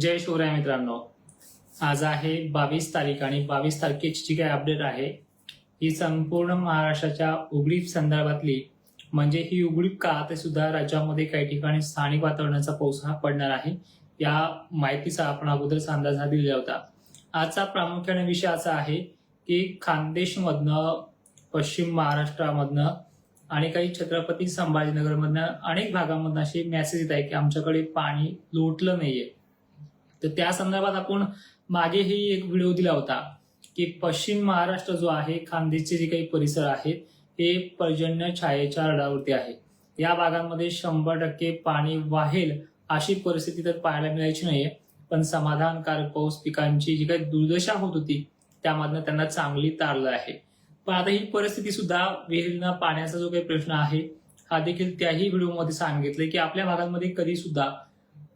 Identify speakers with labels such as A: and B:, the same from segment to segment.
A: जय शिवराय मित्रांनो. आज आहे बावीस तारीख आणि बावीस तारखेची जी काही अपडेट आहे ही संपूर्ण महाराष्ट्राच्या उघडीप संदर्भातली म्हणजे ही उघडीप का ते सुद्धा राज्यामध्ये काही ठिकाणी स्थानिक वातावरणाचा पाऊस हा पडणार आहे या माहितीचा आपण अगोदरच अंदाज हा दिलेला होता. आजचा प्रामुख्याने विषय असा आहे की खानदेशमधनं पश्चिम महाराष्ट्रामधनं आणि काही छत्रपती संभाजीनगरमधनं अनेक भागामधनं असे मेसेज येत आहे की आमच्याकडे पाणी लोटलं नाहीये. तर त्या संदर्भात आपण मागेही एक व्हिडिओ दिला होता की पश्चिम महाराष्ट्र जो आहे खानदेशचे जे काही परिसर आहेत हे पर्जन्य छायेच्या रडावरती आहे. या भागांमध्ये शंभर टक्के पाणी वाहेल अशी परिस्थिती तर पाहायला मिळायची नाहीये पण समाधानकारक पाऊस पिकांची जी काही दुर्दशा होत होती त्यामधनं त्यांना चांगली तारलं आहे. पण आता ही परिस्थिती सुद्धा विहिरींना पाण्याचा जो काही प्रश्न आहे हा देखील त्याही व्हिडिओमध्ये सांगितले की आपल्या भागांमध्ये कधी सुद्धा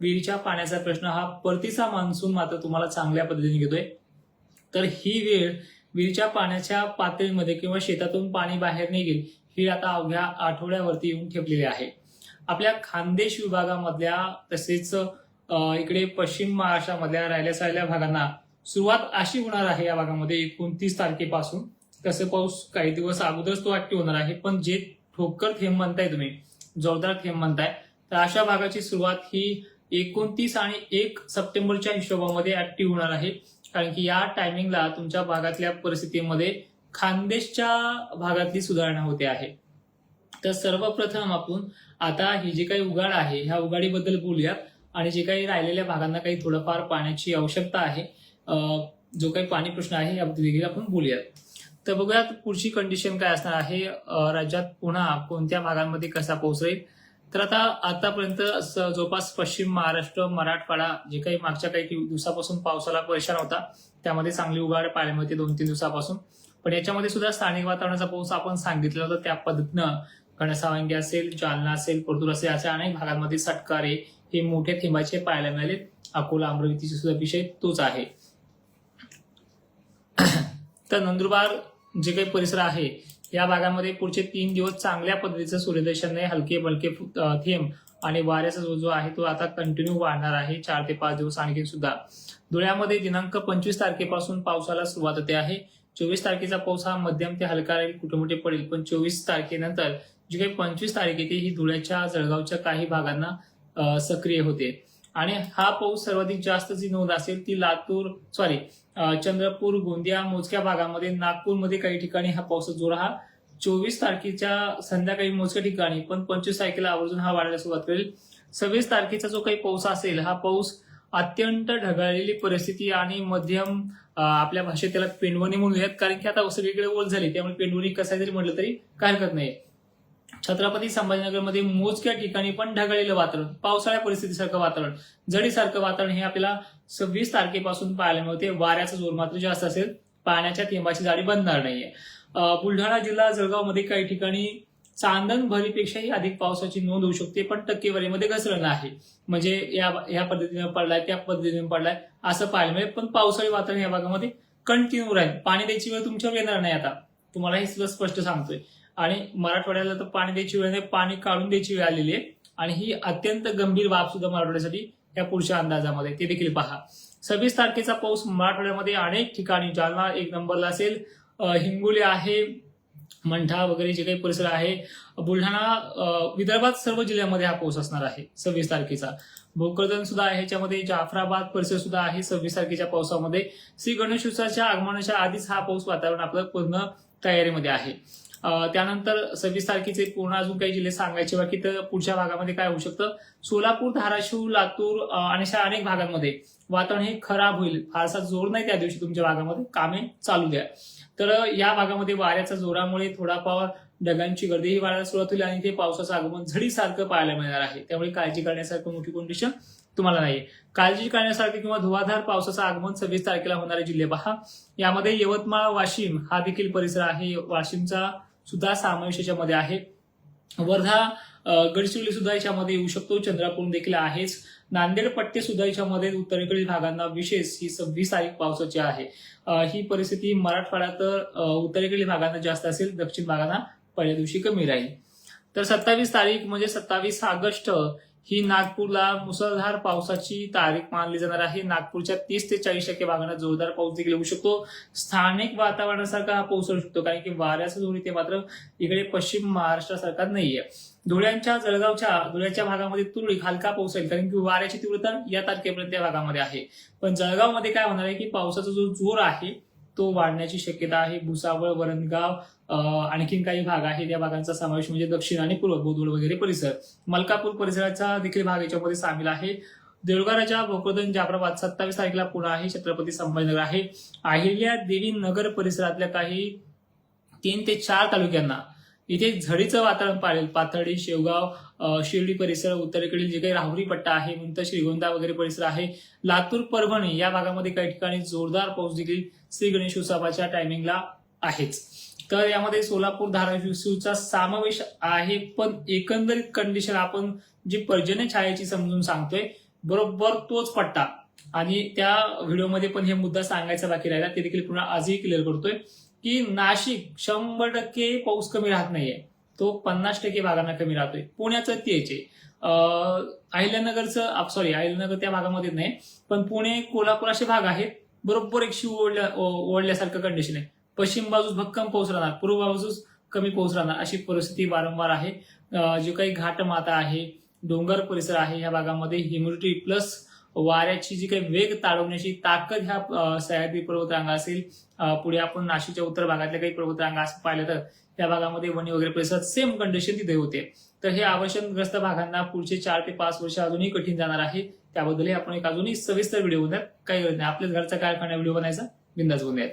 A: विहिरीच्या पाण्याचा प्रश्न हा परतीचा मान्सून मात्र तुम्हाला चांगल्या पद्धतीने घेतोय. तर ही वेळ विहिरीच्या पाण्याच्या पातळीमध्ये किंवा शेतातून पाणी बाहेर निघेल ही आता अवघ्या आठवड्यावरती येऊन ठेपलेली आहे. आपल्या खानदेश विभागामधल्या तसेच इकडे पश्चिम महाराष्ट्रामधल्या राहिल्या सायल्या भागांना सुरुवात अशी होणार आहे या भागामध्ये एकोणतीस तारखेपासून. तसे पाऊस काही दिवस अगोदरच तो ऍक्टिव्ह होणार आहे पण जे ठोकर थेंब म्हणताय तुम्ही जोरदार थेंब म्हणताय तर अशा भागाची सुरुवात ही एकोणतीस आणि एक सप्टेंबरच्या हिशोबामध्ये ऍक्टिव्ह होणार आहे. कारण की या टायमिंगला तुमच्या भागातल्या परिस्थितीमध्ये खानदेशच्या भागातली सुधारणा होते आहे. तर सर्वप्रथम आपण आता ही जी काही उघाड आहे ह्या उघाडीबद्दल बोलूयात. आणि जे काही राहिलेल्या भागांना काही थोडंफार पाण्याची आवश्यकता आहे जो काही पाणी प्रश्न आहे याबद्दल देखील आपण बोलूयात. तर बघूयात पुढची कंडिशन काय असणार आहे. राज्यात पुन्हा कोणत्या भागांमध्ये कसा पाऊस राहील तर आता आतापर्यंत जवळपास पश्चिम महाराष्ट्र मराठवाडा जे काही मागच्या काही दिवसापासून पावसाला परेशान होता त्यामध्ये चांगली उघाड पाहायला मिळते दोन तीन दिवसापासून. पण याच्यामध्ये सुद्धा स्थानिक वातावरणाचा पाऊस आपण सांगितलं होतं त्या पद्धतीनं घनसावंगी असेल जालना असेल परतूर असेल अशा अनेक भागांमध्ये सटकारे हे मोठ्या थेंबाचे पाहायला मिळाले. अकोला अमरावतीचे सुद्धा विषय तोच आहे. तर नंदुरबार जे काही परिसर आहे या भागामध्ये पुढचे तीन दिवस चांगल्या पद्धतीचं सूर्यदर्शनने हलके बलके थेंब आणि वाऱ्याचा जो जो आहे तो आता कंटिन्यू वाढणार आहे. चार ते पाच दिवस आणखी सुद्धा. धुळ्यामध्ये दिनांक पंचवीस तारखेपासून पावसाला सुरुवात होते आहे. चोवीस तारखेचा पाऊस हा मध्यम ते हलका राहील कुठे मोठे पडेल. पण चोवीस तारखेनंतर जी काही पंचवीस तारीख येते ही धुळ्याच्या जळगावच्या काही भागांना सक्रिय होते. आणि हा पाऊस सर्वाधिक जास्त जी नोंद असेल ती लातूर सॉरी चंद्रपूर गोंदिया मोजक्या भागामध्ये नागपूरमध्ये काही ठिकाणी हा पावसाचा जोर हा चोवीस तारखेच्या संध्याकाळी मोजक्या ठिकाणी पण पंचवीस तारखेला आवर्जून हा वाढायला सुरुवात करेल. सव्वीस तारखेचा जो काही पाऊस असेल हा पाऊस अत्यंत ढगाळलेली परिस्थिती आणि मध्यम आपल्या भाषेत त्याला पेंडवणी म्हणूयात कारण की आता सगळीकडे ओल झाली त्यामुळे पेंडवणी कसा जरी म्हटलं तरी काय हरकत नाही. छत्रपती संभाजीनगरमध्ये मोजक्या ठिकाणी पण ढगाळलेलं वातावरण पावसाळ्या परिस्थितीसारखं वातावरण जडीसारखं वातावरण हे आपल्याला सव्वीस तारखेपासून पाहायला मिळते. वाऱ्याचा जोर मात्र जास्त असेल. पाण्याच्या थेंबाची जाडी बनणार नाहीये. अं, बुलढाणा जिल्हा जळगावमध्ये काही ठिकाणी चांदण भरीपेक्षाही अधिक पावसाची नोंद होऊ शकते पण टक्केवारीमध्ये घसरण आहे. म्हणजे या या पद्धतीने पडलाय त्या पद्धतीने पडलाय असं पाहायला मिळेल. पण पावसाळी वातावरण या भागामध्ये कंटिन्यू राहील. पाणी द्यायची वेळ तुमच्यावर येणार नाही आता. तुम्हाला हे सुद्धा स्पष्ट सांगतोय. आणि मराठवाड्याला तर पाणी द्यायची वेळ नाही पाणी काढून द्यायची वेळ आलेली आहे. आणि ही अत्यंत गंभीर बाब सुद्धा मराठवाड्यासाठी या पुढच्या अंदाजामध्ये. ते देखील पहा. सव्वीस तारखेचा पाऊस मराठवाड्यामध्ये अनेक ठिकाणी जालना एक नंबरला असेल हिंगोली आहे मंठा वगैरे जे काही परिसर आहे बुलढाणा विदर्भात सर्व जिल्ह्यामध्ये हा पाऊस असणार आहे सव्वीस तारखेचा. भोकरदन सुद्धा आहे ह्याच्यामध्ये जाफराबाद परिसर सुद्धा आहे सव्वीस तारखेच्या पावसामध्ये. श्री गणेश उत्सवाच्या आगमनाच्या आधीच हा पाऊस वातावरण आपलं पूर्ण तयारीमध्ये आहे. त्यानंतर सव्वीस तारखेचे पूर्ण अजून काही जिल्हे सांगायचे बाकी तर पुढच्या भागामध्ये काय होऊ शकतं? सोलापूर धाराशिव लातूर आणि अशा अनेक भागांमध्ये वातावरण हे खराब होईल. फारसा जोर नाही त्या दिवशी तुमच्या भागामध्ये. कामे चालू द्या. तर या भागामध्ये वाऱ्याच्या जोरामुळे थोडाफार ढगांची गर्दीही वाढायला सुरुवात होईल आणि ते पावसाचं आगमन झडीसारखं पाहायला मिळणार आहे. त्यामुळे काळजी करण्यासारखं मोठी कंडिशन तुम्हाला नाही काळजी करण्यासारखी किंवा धुवाधार पावसाचं आगमन सव्वीस तारखेला होणारे जिल्हे पहा. यामध्ये यवतमाळ वाशिम हा देखील परिसर आहे. वाशिमचा सुद्धा समावेश याच्यामध्ये आहे. वर्धा गडचिरोली सुद्धा याच्यामध्ये येऊ शकतो. चंद्रपूर देखील आहेच. नांदेड पट्टे सुद्धा याच्यामध्ये उत्तरेकडील भागांना विशेष ही सव्वीस तारीख पावसाची आहे. ही परिस्थिती मराठवाड्यात तर उत्तरेकडील भागांना जास्त असेल दक्षिण भागांना पहिल्या दिवशी कमी राहील. तर सत्तावीस तारीख म्हणजे सत्तावीस ऑगस्ट ही नागपूरला मुसळधार पावसाची तारीख मानली जाणार आहे. नागपूरच्या तीस ते चाळीस टक्के भागांना जोरदार पाऊस देखील होऊ शकतो. स्थानिक वातावरणासारखा हा पाऊस होऊ शकतो कारण की वाऱ्याचा जोर इथे मात्र इकडे पश्चिम महाराष्ट्रासारखा नाहीये. धुळ्यांच्या जळगावच्या धुळ्याच्या भागामध्ये तुरळक हलका पाऊस येईल कारण की वाऱ्याची तीव्रता या तारखेपर्यंत या भागामध्ये आहे. पण जळगावमध्ये काय होणार आहे की पावसाचा जो जोर आहे तो वाढण्याची शक्यता आहे. भुसावळ वरणगाव आणखीन काही भाग आहेत. या भागांचा समावेश म्हणजे दक्षिण आणि पूर्व बोदवड वगैरे परिसर. मलकापूर परिसराचा देखील भाग याच्यामध्ये सामील आहे. देवळगाराच्या भोकरदन जाफराबाद सत्तावीस तारखेला पुणे आहे. छत्रपती संभाजीनगर आहे. अहिल्या देवी नगर परिसरातल्या काही तीन ते चार तालुक्यांना इथे झडीचं वातावरण पाळेल. पाथर्डी शेवगाव शिर्डी परिसर उत्तरेकडील जे काही राहुरी पट्टा आहे नंतर श्रीगोंदा वगैरे परिसर आहे लातूर परभणी या भागामध्ये काही ठिकाणी जोरदार पाऊस देखील श्री गणेश उत्सवाच्या टायमिंगला आहेच. तर यामध्ये सोलापूर धाराशिवचा समावेश आहे पण एकंदरीत कंडिशन आपण जी पर्जन्य छायाची समजून सांगतोय बरोबर तोच पट्टा. आणि त्या व्हिडिओमध्ये पण हे मुद्दा सांगायचा बाकी राहिला ते देखील पुन्हा आजही क्लिअर करतोय. की नाशिक शंभर टक्के पाऊस कमी राहत नाहीये. तो पन्नास टक्के भागांना कमी राहतोय. पुण्याचं तेच आहे. अहिल्यानगरचं सॉरी अहिल्यानगर त्या भागामध्ये नाही. पण पुणे कोल्हापूर असे भाग आहेत. बरोबर एक शिव ओढल्या ओढल्यासारखं कंडिशन आहे. पश्चिम बाजूस भक्कम पाऊस राहणार. पूर्व बाजूस कमी पाऊस राहणार. अशी परिस्थिती वारंवार आहे. जे काही घाटमाता आहे डोंगर परिसर आहे या भागामध्ये ह्युमिडिटी प्लस वाऱ्याची जी काही वेग ताळवण्याची ताकद ह्या सह्याद्री पर्वतरांगा असेल पुढे आपण नाशिकच्या उत्तर भागातल्या काही पर्वतरांगा असं पाहिलं तर त्या भागामध्ये वणी वगैरे परिसरात सेम कंडिशन तिथे होते. तर हे आवर्षणग्रस्त भागांना पुढचे चार ते पाच वर्ष अजूनही कठीण जाणार आहे. त्याबद्दलही आपण एक अजूनही सविस्तर व्हिडिओ बनवूयात काही गरज नाही. आपल्याच घरचा कारखाना व्हिडिओ बनायचा बिंदाच बनवूयात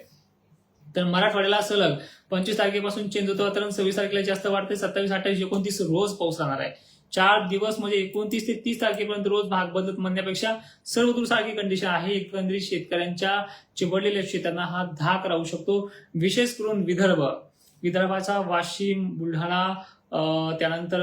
A: तर मराठवाड्याला सलग पंचवीस तारखेपासून चेंज होतं वातावरण सव्वीस तारखेला जास्त वाढते सत्तावीस अठ्ठावीस एकोणतीस रोज पाऊस राहणार आहे. चार दिवस म्हणजे एकोणतीस ते तीस तारखेपर्यंत रोज भाग बदलत म्हणण्यापेक्षा सर्व सारखी कंडिशन आहे. एकंदरीत शेतकऱ्यांच्या चिवडलेल्या शेतांना हा धाक राहू शकतो. विशेष करून विदर्भ. विदर्भाचा वाशिम बुलढाणा त्यानंतर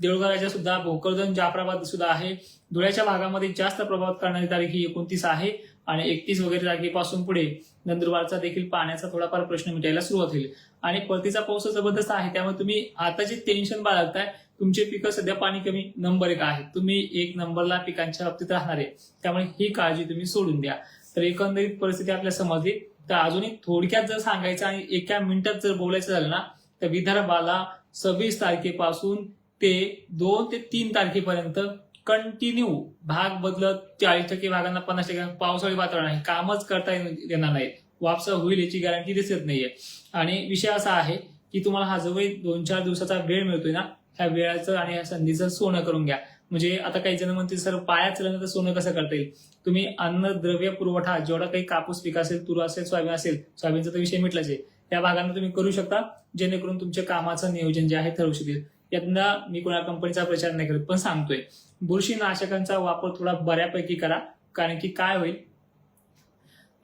A: देऊळगावच्या सुद्धा भोकरदन जाफराबाद सुद्धा आहे. धुळ्याच्या भागामध्ये जास्त प्रभावित करणारी तारीख ही एकोणतीस आहे आणि एकतीस वगैरे तारखेपासून पुढे नंदुरबारचा देखील पाण्याचा थोडाफार प्रश्न मिटायला सुरुवात होईल. आणि परतीचा पाऊस जबरदस्त आहे. त्यामुळे तुम्ही आता जे टेन्शन बाळगताय. तुमचे पिकं सध्या पाणी कमी नंबर एक आहे तुम्ही एक नंबरला पिकांच्या बाबतीत राहणार आहे. त्यामुळे ही काळजी तुम्ही सोडून द्या. तर एकंदरीत परिस्थिती आपल्या समजली. तर अजूनही थोडक्यात जर सांगायचं आणि एका मिनिटात जर बोलायचं झालं ना तर विदर्भाला सव्वीस तारखेपासून ते दोन ते तीन तारखेपर्यंत कंटिन्यू भाग बदलत चाळीस टक्के भागांना पन्नास टक्के पावसाळी वातावरण आहे. कामच करता येणार नाही. वापसा होईल याची गॅरंटी दिसत नाहीये. आणि विषय असा आहे की तुम्हाला हा जवळ दोन चार दिवसाचा वेळ मिळतोय ना ह्या वेळाचं आणि ह्या संधीचं सोनं करून घ्या. म्हणजे आता काही जण म्हणतील सर पाया चाललं तर सोनं कसं करता येईल? तुम्ही अन्न द्रव्य पुरवठा जेवढा काही कापूस पिक असेल तूर असेल सोयाबीन असेल सोयाबीनचा तर विषय मिटलाच आहे. त्या भागांना तुम्ही करू शकता जेणेकरून तुमच्या कामाचं नियोजन जे आहे ठरवू शकेल. यातनं मी कोणा कंपनीचा प्रचार नाही करत पण सांगतोय. बुरशीनाशकांचा वापर थोडा बऱ्यापैकी करा कारण की काय होईल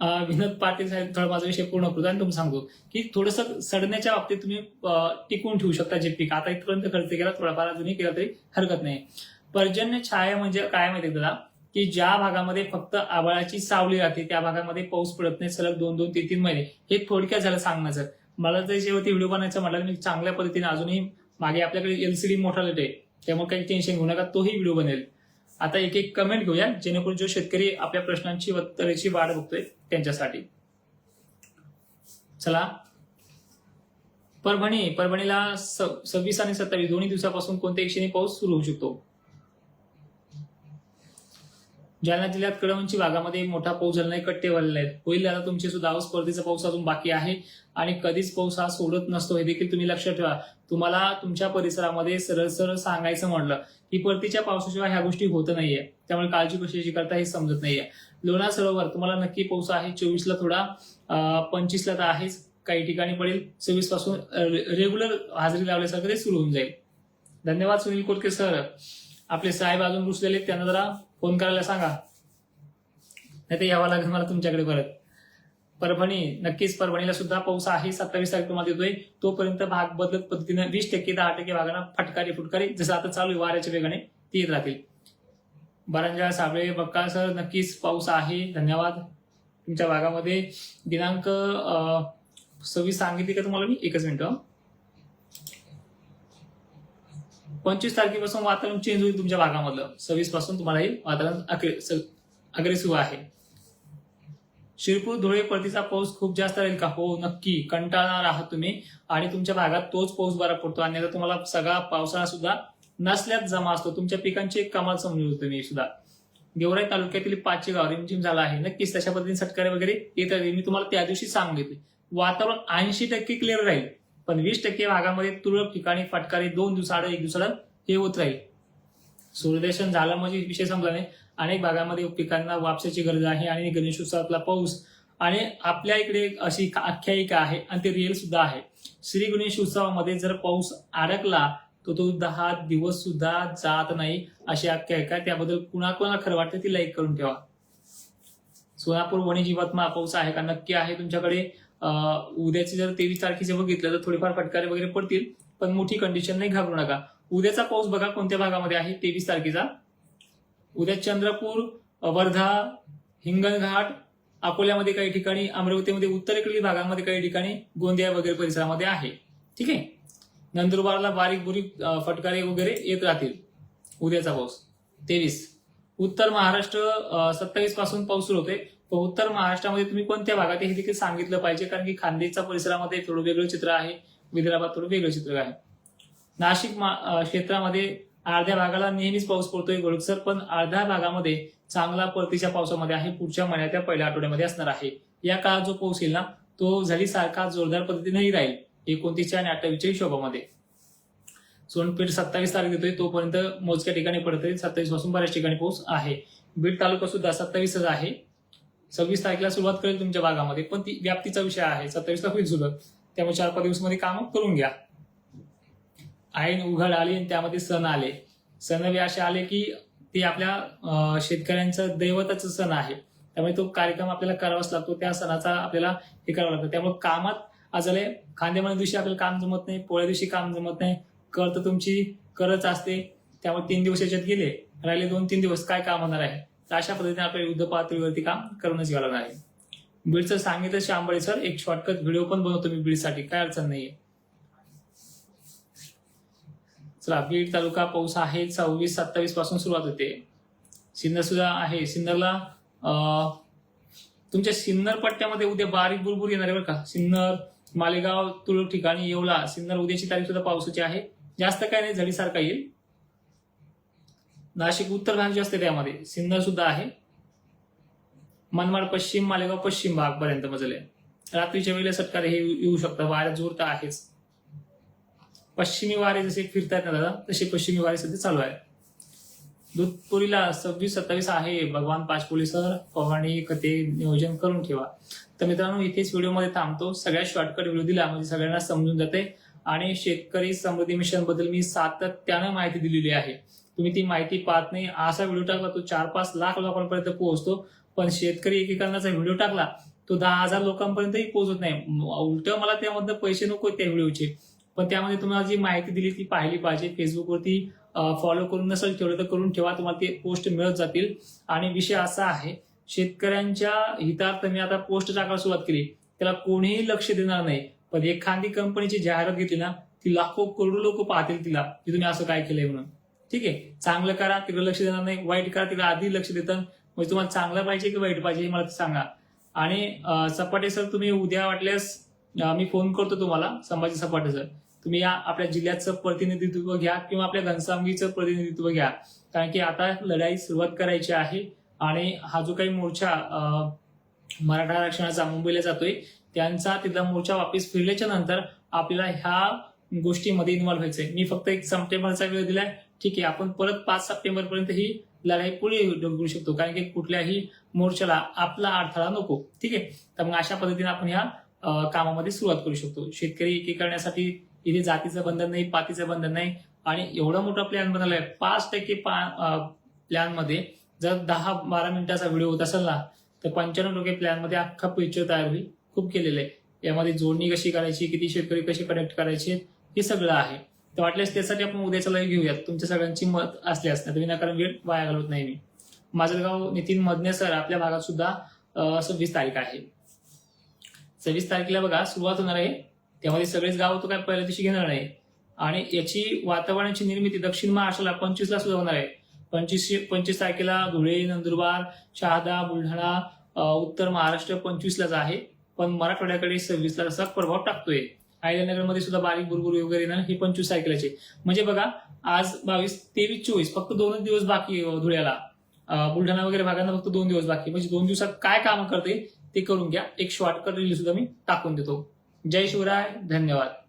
A: विनोद पाटील साहेब थोडा माझा विषय पूर्ण करतो आणि तुम्ही सांगतो की थोडस सडण्याच्या बाबतीत तुम्ही टिकवून ठेवू शकता जे पीक. आता इथपर्यंत खर्च केला थोडाफार अजूनही केला तरी हरकत नाही. पर्जन्य छाया म्हणजे काय माहिती आहे तुला की ज्या भागामध्ये फक्त आबाळाची सावली राहते त्या भागामध्ये पाऊस पडत नाही सलग दोन दोन तीन तीन महिने. हे थोडक्यात झालं सांगण्याचं. मला तर जेव्हा व्हिडिओ बनायचं म्हटलं मी चांगल्या पद्धतीने अजूनही मागे आपल्याकडे एलसीडी मोठा लेट आहे त्यामुळे काही टेन्शन घेऊ नका तोही व्हिडिओ बनेल. आता एक एक कमेंट घेऊया जेणेकरून जो शेतकरी आपल्या प्रश्नांची उत्तरेची वाट बघतोय त्यांच्यासाठी. चला. परभणी परभणीला स- सव्वीस आणि सत्तावीस दोन्ही दिवसापासून कोणत्या क्षणी पाऊस सुरू होऊ शकतो? जालना जिल्ह्यात कळवणची भागामध्ये मोठा पाऊस झाला नाही कट्टे वाढलेले आहेत. होईल आता तुमची सुद्धा स्पर्धेचा पाऊस अजून बाकी आहे आणि कधीच पाऊस हा सोडत नसतो. हे देखील तुम्ही लक्षात ठेवा. तुम्हाला तुमच्या परिसरामध्ये सरळ सरळ सांगायचं म्हटलं की परतीच्या पावसाशिवाय ह्या गोष्टी होत नाहीये. त्यामुळे काळजी कशाची करता हे समजत नाहीये. लोणार सरोवर तुम्हाला नक्की पाऊस आहे. चोवीसला थोडा पंचवीसला तर आहेच. काही ठिकाणी पडेल. सव्वीसपासून रेग्युलर हजेरी लावल्यासारखं ते सुरू होऊन जाईल. धन्यवाद सुनील कोटके सर आपले साहेब अजून रुसलेले त्यांना जरा फोन करायला सांगा. नाही तर यावं लागेल मला तुमच्याकडे परत. परभणी नक्कीच परभणीला सुद्धा पाऊस आहे सत्तावीस तारीख तुम्हाला देतोय. तोपर्यंत भाग बदलत पद्धतीनं वीस टक्के दहा टक्के भागांना फटकारी फुटकारी जसं आता चालू आहे वाऱ्याच्या वेगाने ती येत राहतील. बरांजा साबळे बक्का सर नक्कीच पाऊस आहे. धन्यवाद. तुमच्या भागामध्ये दिनांक सव्वीस सांगितली का तुम्हाला मी? एकच मिनिट पंचवीस तारखेपासून वातावरण चेंज होईल तुमच्या भागामधलं. सव्वीसपासून तुम्हाला हे वातावरण अग्रेसिव्ह आहे. शिरपूर धुळे परतीचा पाऊस खूप जास्त राहील का? हो नक्की. कंटाळणार आहात तुम्ही. आणि तुमच्या भागात तोच पाऊस बरा पडतो. आणि आता तुम्हाला सगळा पावसाळा सुद्धा नसल्यात जमा असतो. तुमच्या पिकांची एक कमाल समजून तुम्ही सुद्धा. गेवराई तालुक्यातील पाचशे गाव रिमझिम झाला आहे. नक्कीच तशा पद्धतीने सटकारे वगैरे येत राहील मी तुम्हाला त्या दिवशी सांगितले वातावरण ऐंशी टक्के क्लिअर राहील. पण वीस टक्के भागामध्ये तुरळक ठिकाणी फटकारे दोन दिवसाआड एक दिवसाआड हे होत राहील. सूर्यदर्शन झालं म्हणजे विषय संपला नाही. अनेक भागामध्ये पिकांना वापसाची गरज आहे आणि गणेशोत्सवातला पाऊस आणि आपल्या इकडे अशी आख्यायिका आहे आणि ते रिअल सुद्धा आहे. श्री गणेश उत्सवामध्ये जर पाऊस अडकला तर तो दहा दिवस सुद्धा जात नाही अशी आख्यायिका त्याबद्दल कुणाकुणाला खरं वाटतं ती लाईक करून ठेवा. सोलापूर वणीजीवात्मा पाऊस आहे का? नक्की आहे तुमच्याकडे. उद्याचे जर तेवीस तारखेचे बघितलं तर थोडेफार फटकारे वगैरे पडतील पण मोठी कंडिशन नाही घाबरू नका. उद्याचा पाऊस बघा कोणत्या भागामध्ये आहे तेवीस तारखेचा. उद्या चंद्रपूर वर्धा हिंगणघाट अकोल्यामध्ये काही ठिकाणी अमरावतीमध्ये उत्तरेकडील भागामध्ये काही ठिकाणी गोंदिया वगैरे परिसरामध्ये आहे. ठीक आहे? नंदुरबारला बारीक बुरीक फटकारे वगैरे येत राहतील उद्याचा पाऊस. तेवीस. उत्तर महाराष्ट्र सत्तावीसपासून पाऊस सुरू होते उत्तर महाराष्ट्रामध्ये तुम्ही कोणत्या भागात हे देखील सांगितलं पाहिजे कारण की खानदेशच्या परिसरामध्ये थोडं वेगळं चित्र आहे विदर्भात थोडं वेगळं चित्र आहे. नाशिक मा- क्षेत्रामध्ये अर्ध्या भागाला नेहमीच पाऊस पडतोय गोळसर पण अर्ध्या भागामध्ये चांगला परतीच्या पावसामध्ये आहे पुढच्या महिन्याच्या पहिल्या आठवड्यामध्ये असणार आहे. या काळात जो पाऊस येईल ना तो सारखा जोरदार पद्धतीनेही राहील. एकोणतीसच्या आणि अठ्ठावीसच्या हिशोबामध्ये सोनपेठ सत्तावीस तारीख देतोय तोपर्यंत मोजक्या ठिकाणी पडतोय. सत्तावीसपासून बऱ्याच ठिकाणी पाऊस आहे. बीड तालुका सुद्धा सत्तावीसच आहे. सव्वीस तारखेला सुरुवात करेल तुमच्या भागामध्ये पण ती व्याप्तीचा विषय आहे. सत्तावीसला होईल झुलत. त्यामुळे चार पाच दिवसामध्ये काम करून घ्या. ऐन उघड आली आणि त्यामध्ये सण आले. सण असे आले की ते आपल्या शेतकऱ्यांचं दैवताचं सण आहे. त्यामुळे तो कार्यक्रम आपल्याला करावाच लागतो. त्या सणाचा आपल्याला हे करावं लागतं. त्यामुळे कामात आज आले खांदेमाने दिवशी आपल्याला काम जमत नाही पोळ्या दिवशी काम जमत नाही. कर तर तुमची करच असते. त्यामुळे तीन दिवस याच्यात गेले. राहिले दोन तीन दिवस. काय काम होणार आहे? तर अशा पद्धतीने आपल्याला युद्ध पातळीवरती काम करूनच घ्यावं आहे. बीडचं सांगितलं शांबळे सर एक शॉर्टकट व्हिडिओ पण बनवतो मी बीडसाठी काय अडचण नाहीये. चला बीड तालुका पाऊस आहे सव्वीस सत्तावीसपासून सुरुवात होते. सिन्नर सुद्धा आहे. सिन्नरला तुमच्या सिन्नर पट्ट्यामध्ये उद्या बारीक बुरबुर येणार आहे बरं का? सिन्नर मालेगाव तुळक ठिकाणी येवला. सिन्नर उद्याची तारीख सुद्धा पावसाची आहे. जास्त काय नाही झडीसारखा येईल. नाशिक उत्तर भाग जे असते त्यामध्ये सिन्नर सुद्धा आहे. मनमाड पश्चिम मालेगाव पश्चिम भाग पर्यंत मजले. रात्रीच्या वेळेला सटकारे हे येऊ शकतात. वाऱ्यात जोर तर आहेच. पश्चिमी वारे जसे फिरतायत ना दादा तसे पश्चिमी वारे सध्या चालू आहे दूधपुरीला सव्वीस सत्तावीस आहे. भगवान पाचपोली सर फवारणी खते नियोजन करून ठेवा. तर मित्रांनो इथेच व्हिडिओमध्ये थांबतो. सगळ्या शॉर्टकट व्हिडिओ दिला म्हणजे सगळ्यांना समजून जाते. आणि शेतकरी समृद्धी मिशनबद्दल मी सातत्यानं माहिती दिलेली आहे. तुम्ही ती माहिती पाहत नाही असा व्हिडिओ टाकला तो चार पाच लाख लोकांपर्यंत पोहोचतो. पण शेतकरी एकेकांचा व्हिडिओ टाकला तो दहा हजार लोकांपर्यंतही पोहोचत नाही. उलट मला त्यामधनं पैसे नको त्या व्हिडिओचे पण त्यामध्ये तुम्हाला जी माहिती दिली ती पाहिली पाहिजे. फेसबुकवरती फॉलो करून नसेल ठेवलं तर करून ठेवा. तुम्हाला ते पोस्ट मिळत जातील. आणि विषय असा आहे शेतकऱ्यांच्या हितार्थ मी आता पोस्ट टाकायला सुरुवात केली. त्याला कोणीही लक्ष देणार नाही. पण एखादी कंपनीची जाहिरात घेतली ना ती लाखो करोडो लोक पाहतील तिला की तुम्ही असं काय केलंय म्हणून. ठीक आहे? चांगलं करा तिकडे लक्ष देणार नाही. वाईट करा तिकडे आधी लक्ष देतात म्हणजे तुम्हाला चांगलं पाहिजे की वाईट पाहिजे हे मला सांगा. आणि सपाटे सर तुम्ही उद्या वाटल्यास मी फोन करतो तुम्हाला संभाजी सपाटे सर. तुम्ही या आपल्या जिल्ह्याचं प्रतिनिधित्व घ्या किंवा आपल्या घनसामगीचं प्रतिनिधित्व घ्या. कारण की आता लढाई सुरुवात करायची आहे आणि हा जो काही मोर्चा मराठा आरक्षणाचा मुंबईला जातोय त्यांचा तिथला मोर्चा वापस फिरल्याच्या नंतर आपल्याला ह्या गोष्टीमध्ये इन्व्हॉल्व्ह व्हायचंय. मी फक्त एक सप्टेंबरचा वेळ दिलाय. ठीक आहे आपण परत पाच सप्टेंबर पर्यंत ही लढाई पुढे ढकलू शकतो. कारण की कुठल्याही मोर्चाला आपला अडथळा नको. ठीक आहे? तर मग अशा पद्धतीने आपण ह्या कामामध्ये सुरुवात करू शकतो. शेतकरी एकी करण्यासाठी इथे जातीचं बंधन नाही पातीचं बंधन नाही आणि एवढा मोठा प्लॅन बनवलाय. पाच टक्के प्लॅनमध्ये जर दहा बारा मिनिटाचा व्हिडिओ होत असेल ना तर पंच्याण्णव टक्के प्लॅनमध्ये अख्खा पिक्चर तयार होईल. खूप केलेलं आहे. यामध्ये जोडणी कशी करायची किती शेतकरी कसे कनेक्ट करायचे हे सगळं आहे. तर वाटल्यास त्यासाठी आपण उद्याच्या लाईव्ह घेऊयात. तुमच्या सगळ्यांची मत असल्यास नाही तर विनाकारण वेळ वाया घालवत नाही मी. माझं गाव नितीन मधने सर आपल्या भागात सुद्धा सव्वीस तारीख आहे. सव्वीस तारखेला बघा सुरुवात होणार आहे. त्यामध्ये सगळेच गाव तो काय पहिल्या दिवशी घेणार नाही. आणि याची वातावरणाची निर्मिती दक्षिण महाराष्ट्राला पंचवीसला सुद्धा होणार आहे. पंचवीस पंचवीस तारखेला धुळे नंदुरबार शहादा बुलढाणा उत्तर महाराष्ट्र पंचवीसलाच आहे. पण मराठवाड्याकडे सव्वीसला असा प्रभाव टाकतोय. मध्ये सुद्धा बारीक बुरबुर वगैरे ना हे पंचवीस तारखेलाचे. म्हणजे बघा आज बावीस तेवीस चोवीस फक्त दोनच दिवस बाकी धुळ्याला. बुलढाणा वगैरे भागांना फक्त दोन दिवस बाकी म्हणजे दोन दिवसात काय काम करते ते करून घ्या. एक शॉर्टकट रील सुद्धा मी टाकून देतो. जय शिवराय धन्यवाद.